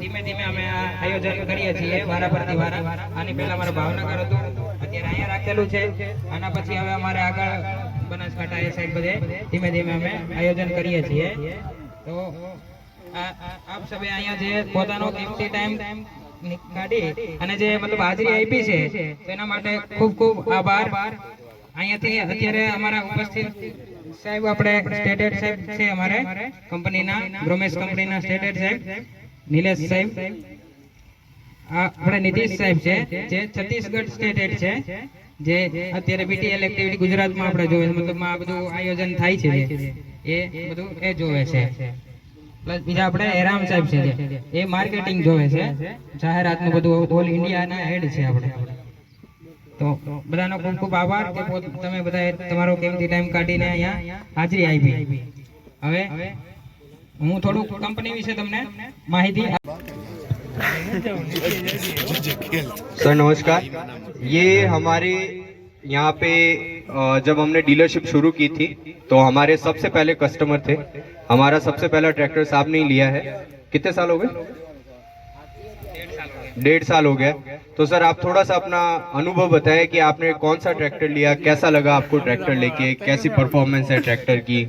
ધીમે ધીમે અમે આયોજન કરીએ છીએ, વારા વારા. આની પહેલા અમારે ભાવનગર હતું, અત્યારે અહીંયા રાખેલું છે. આના પછી હવે અમારે આગળ બનાસકાંઠા એ સાઈડ બધે ધીમે ધીમે અમે આયોજન કરીએ છીએ. તો આપ સભે અહીંયા જે પોતાનો કિંમતી ટાઈમ કાઢી અને જે મતલબ હાજરી આપી છે તેના માટે ખૂબ ખૂબ આભાર. અહીંયાથી અત્યારે અમારા ઉપસ્થિત સાહેબ, આપણે સ્ટેટેડ સાહેબ છે અમારે, કંપનીના ગ્રોમેસ કંપનીના સ્ટેટેડ સાહેબ, નિલેશ સાહેબ. આપણે નીતિશ સાહેબ છે, જે છત્તીસગઢ સ્ટેટેડ છે, જે અત્યારે બીટીએલ એક્ટિવિટી ગુજરાતમાં આપણે જોવે છે. મતલબ આ બધું આયોજન થાય છે એ બધું એ જોવે છે. પ્લસ બીજા આપણે હેરામ સાહેબ છે એ માર્કેટિંગ જોવે છે. જાહેરાતનું બધું ઓલ ઇન્ડિયાના હેડ છે આપણે. તો બધાનો ખૂબ ખૂબ આભાર કે પોત- તમે બધાએ તમારો કિંમતી ટાઈમ કાઢીને અહીંયા હાજરી આપી હવે હું થોડુંક કંપની વિશે તમને માહિતી આપ- सर नमस्कार ये हमारे यहाँ पे अ, जब हमने डीलरशिप शुरू की थी तो हमारे सबसे पहले कस्टमर थे हमारा सबसे पहला ट्रैक्टर साहब ने ही लिया है कितने साल हो गए डेढ़ साल हो गया तो सर आप थोड़ा सा अपना अनुभव बताएं कि आपने कौन सा ट्रैक्टर लिया कैसा लगा आपको ट्रैक्टर लेके कैसी परफॉर्मेंस है ट्रैक्टर की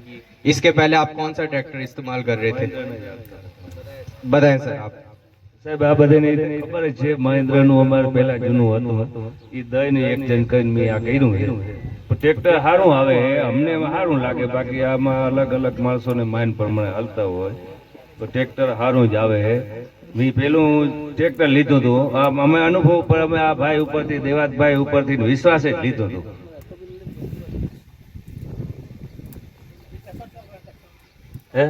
इसके पहले आप कौन सा ट्रैक्टर इस्तेमाल कर रहे थे बताएं सर आप સાહેબ આ બધાને ખબર જ છે મહેન્દ્રનું અમારે પહેલા જૂનું હતું એ દઈને એક જણ કરીને મેં આ કર્યું છે પણ ટ્રેક્ટર સારું આવે છે અમને સારું લાગે બાકી આમાં અલગ અલગ માણસોને માઇન્ડ પ્રમાણે હાલતા હોય તો ટ્રેક્ટર સારું જ આવે છે મેં પેલું ટ્રેક્ટર લીધું હતું આમ અમે અનુભવ પર અમે આ ભાઈ ઉપરથી દેવાતભાઈ ઉપરથી વિશ્વાસ જ લીધો હતો હે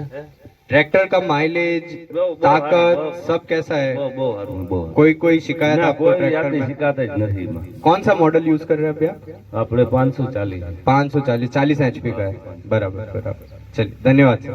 ट्रैक्टर का माइलेज બહુ- બહુ ताकत સારું, सब कैसा બહુ है બહુ સારું બહુ સારું. कोई कोई शिकायत ના आपको કોઈ ट्रैक्टर જાતની में શિકાયત જ નથી એમાં कौन सा मॉडल यूज कर रहे हैं भैया આપણે પાંચસો ચાલીસ पाँच सौ चालीस चालीस एचपी का है बराबर बराबर चलिए धन्यवाद सर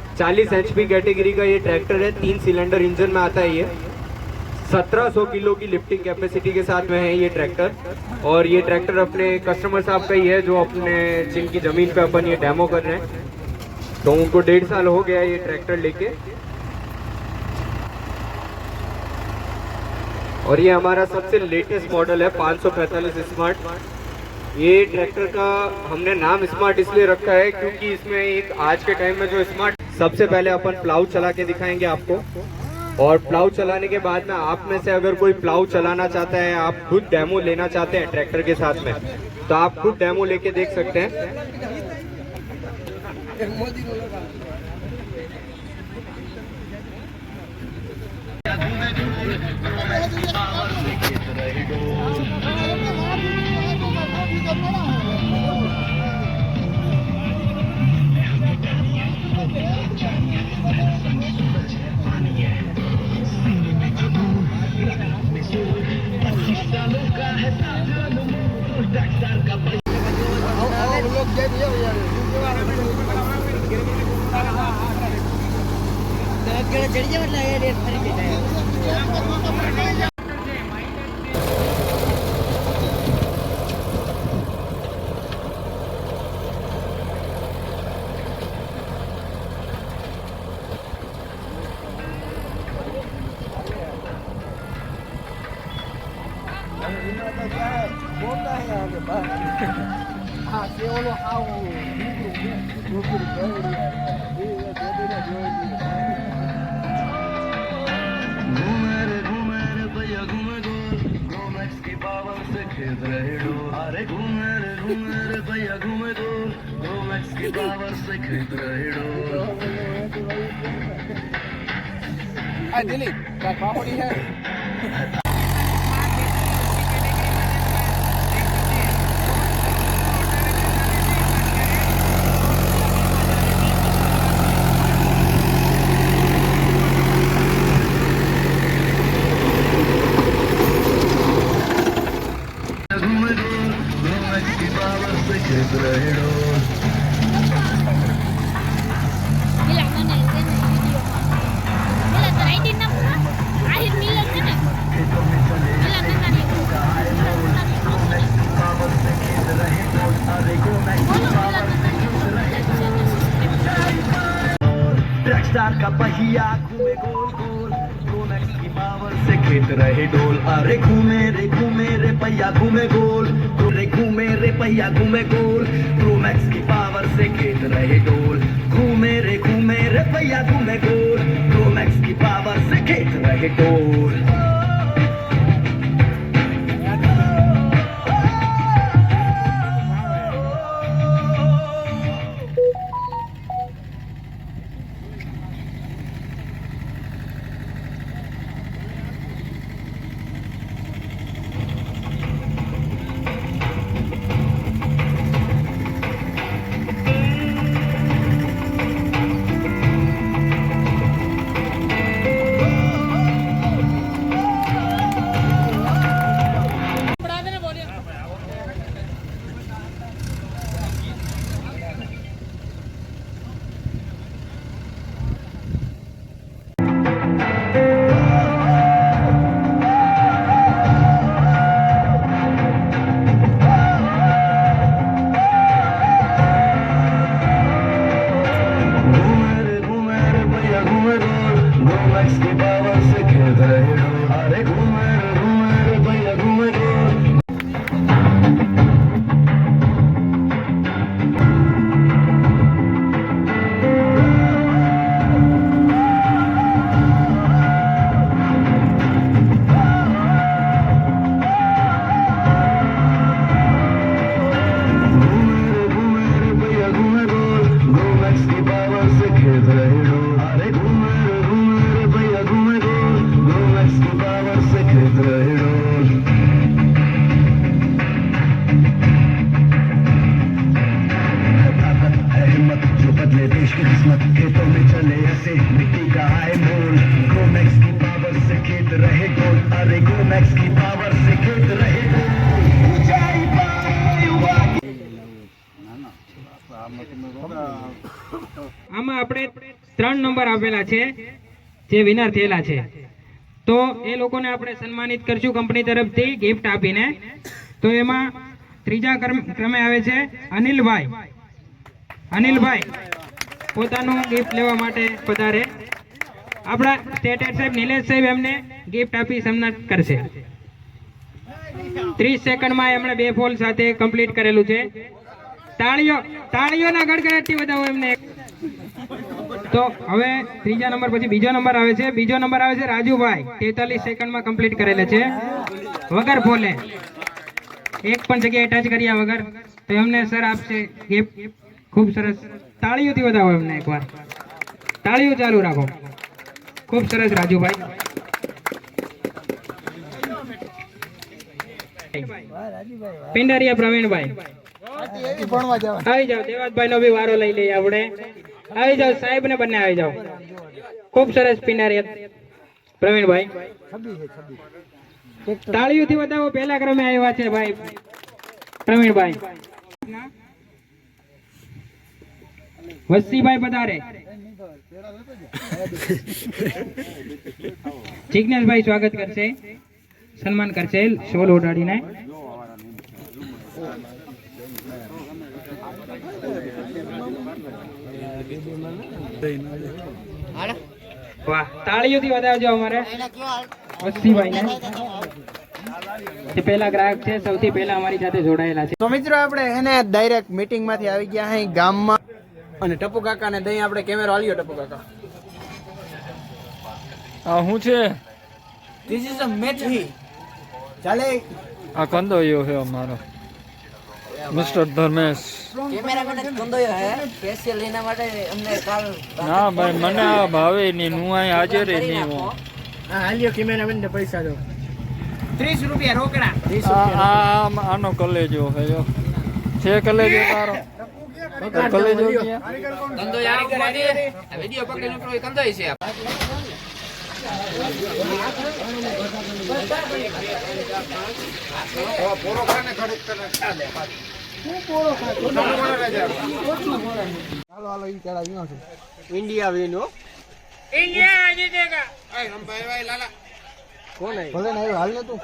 40 एचपी कैटेगरी का ये ट्रैक्टर है, तीन सिलेंडर इंजन में आता है ये। 1700 किलो की लिफ्टिंग कैपेसिटी के साथ में है ये ट्रैक्टर और ये ट्रैक्टर अपने कस्टमर साहब का ही है, जो अपने जिनकी ज़मीन पे अपन ये डेमो कर रहे हैं। तो उनको डेढ़ साल हो गया ये ट्रैक्टर लेके। और ये हमारा सबसे लेटेस्ट मॉडल है 545 स्मार्ट ये ट्रैक्टर का हमने नाम स्मार्ट इसलिए रखा है, क्योंकि इसमें एक आज के टाइम में जो स्मार्ट सबसे पहले अपन प्लाऊ चला के दिखाएँगे आपको। और प्लाऊ चलाने के बाद में आप में से अगर कोई प्लाऊ चलाना चाहता है, आप खुद डेमो लेना चाहते हैं ट्रैक्टर के साथ में तो आप खुद डेमो लेके देख सकते हैं। ചെടിച്ച വീട്ടിലെ होता है आगे बात अरे घूमे रे घूमे रे भैया घूमे दो दो मैक्स की पावर से खेत रहे स्टार खेत रहे डोल अरे घूमे रे घूमे रे पहिया घूमे गोल रे घूमे रे पहिया घूमे गोल प्रोमैक्स की पावर से खेत रहे डोल घूमे रे घूमे रे पहिया घूमे गोल प्रोमैक्स की पावर से खेत रहे डोल આમાં આપણે ત્રણ નંબર આપેલા છે, જે વિનર થયેલા છે. તો એ લોકોને આપણે સન્માનિત કરશું કંપની તરફથી ગિફ્ટ આપીને. તો એમાં ત્રીજા ક્રમે આવે છે અનિલભાઈ. અનિલભાઈ, પોતાનું ગિફ્ટ લેવા માટે પધારે. આપણા સ્ટેટ સાહેબ નિલેશ સાહેબ એમને ગિફ્ટ આપી સન્માન કરશે. ત્રીસ સેકન્ડમાં એમણે બે ફોલ સાથે કમ્પ્લીટ કરેલું છે. તાળીઓ, તાળીઓના ગડગડાટથી વધાવો એમને. તો હવે ત્રીજા નંબર પછી બીજો નંબર આવે છે. બીજો નંબર આવે છે રાજુભાઈ. તેતાલીસ સેકન્ડમાં કમ્પ્લીટ કરેલે છે. વગર ફોલે. એક પણ જગ્યાએ ટચ કર્યા વગર તો એમને સર આપશે ગિફ્ટ ખૂબ સરસ. તાળીઓથી વધાવો એમને એકવાર. તાળીઓ ચાલુ રાખો. ખૂબ સરસ રાજુભાઈ પિંડારિયા પ્રવીણભાઈ. આવી જાઓ દેવાતભાઈ નો બી વારો લઈ લઈએ આપણે. આવી જાઓ સાહેબ ને બંને આવી જાઓ. ખૂબ સરસ પિંડારિયા પ્રવીણભાઈ. તાળીઓથી વધાવો, પહેલા ક્રમે આવ્યા છે ભાઈ પ્રવીણભાઈ. વસ્તીભાઈ પધારે. જિજ્ઞેશભાઈ સ્વાગત કરશે. સન્માન કરશે શોલ ઉડાડીને વાહ, તાળીઓથી વધાવજો અમારે. વસ્તીભાઈને જે પહેલા ગ્રાહક છે, સૌથી પહેલા અમારી સાથે જોડાયેલા છે. તો મિત્રો, આપણે એને ડાયરેક્ટ મીટિંગમાંથી આવી ગયા અહીં ગામમાં. અને ટપુ કાકા ને દહીં આપણે કેમેરો આલ્યો ટપુ કાકા. આ શું છે? ધીસ ઇઝ અ મેથી. ચાલે? આ કંદોયો છે અમારો. મિસ્ટર ધર્મેશ ના ભાઈ મને આ ભાવે નહીં. હું અહીં હાજર નહીં હું. હા આલ્યો કેમેરામેન ને પૈસા દો. ત્રીસ રૂપિયા રોકડા. છે તારો કલેજો ક્યાં? ઇન્ડિયા વિન હો ઇન્ડિયા જીતેગા કોણ ભલે ને હાલ ને તું